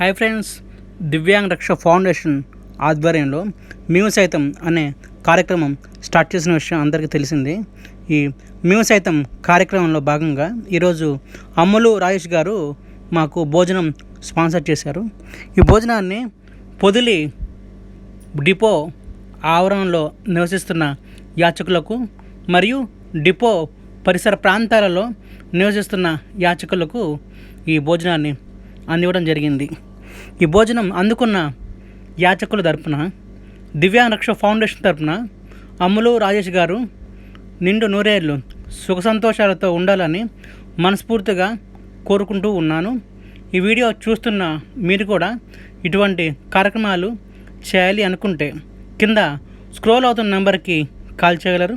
Hi friends divyang రక్ష foundation ఆధ్వర్యంలో మేము సైతం అనే కార్యక్రమం స్టార్ట్ చేసిన విషయం అందరికీ తెలిసింది. ఈ మేము సైతం కార్యక్రమంలో భాగంగా ఈరోజు అమ్ములు రాజేష్ గారు మాకు భోజనం స్పాన్సర్ చేశారు. ఈ భోజనాన్ని పొదిలి డిపో ఆవరణలో నివసిస్తున్న యాచకులకు మరియు డిపో పరిసర ప్రాంతాలలో నివసిస్తున్న యాచకులకు ఈ భోజనాన్ని అందివ్వడం జరిగింది. ఈ భోజనం అందుకున్న యాచకుల తరపున దివ్యాంగ రక్ష ఫౌండేషన్ తరపున అమ్ములు రాజేష్ గారు నిండు నూరేళ్ళు సుఖ సంతోషాలతో ఉండాలని మనస్ఫూర్తిగా కోరుకుంటూ ఉన్నాను. ఈ వీడియో చూస్తున్న మీరు కూడా ఇటువంటి కార్యక్రమాలు చేయాలి అనుకుంటే కింద స్క్రోల్ అవుతున్న నెంబర్కి కాల్ చేయగలరు.